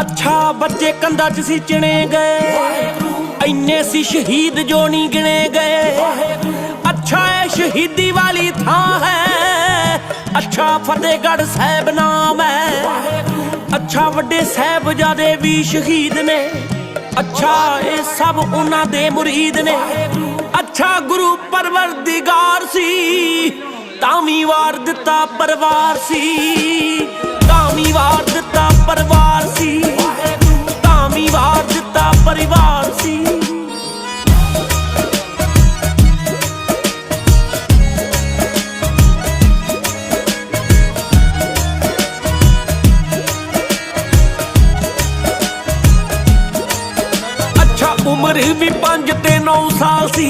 ਅੱਛਾ ਬੱਚੇ ਕੰਧਾਂ 'ਚ ਸੀ ਚਿਣੇ ਗਏ। ਇੰਨੇ ਸੀ ਸ਼ਹੀਦ ਜੋ ਨਹੀਂ ਗਿਣੇ ਗਏ। ਅੱਛਾ ਇਹ ਸ਼ਹੀਦੀ ਵਾਲੀ ਥਾਂ ਹੈ। ਅੱਛਾ ਫਤਿਹਗੜ੍ਹ ਸਾਹਿਬ ਨਾਮ ਹੈ। ਅੱਛਾ ਵੱਡੇ ਸਾਹਿਬਜ਼ਾਦੇ ਵੀ ਸ਼ਹੀਦ ਨੇ। ਅੱਛਾ ਇਹ ਸਭ ਉਹਨਾਂ ਦੇ ਮੁਰੀਦ ਨੇ। ਅੱਛਾ ਗੁਰੂ ਪਰਵਰਦੀਗਾਰ ਸੀ। ਤਾਂ ਵੀ ਵਾਰ ਦਿੱਤਾ ਪਰਿਵਾਰ ਸੀ। ਉਮਰ ਵੀ 5 ਤੇ 9 ਸਾਲ ਸੀ।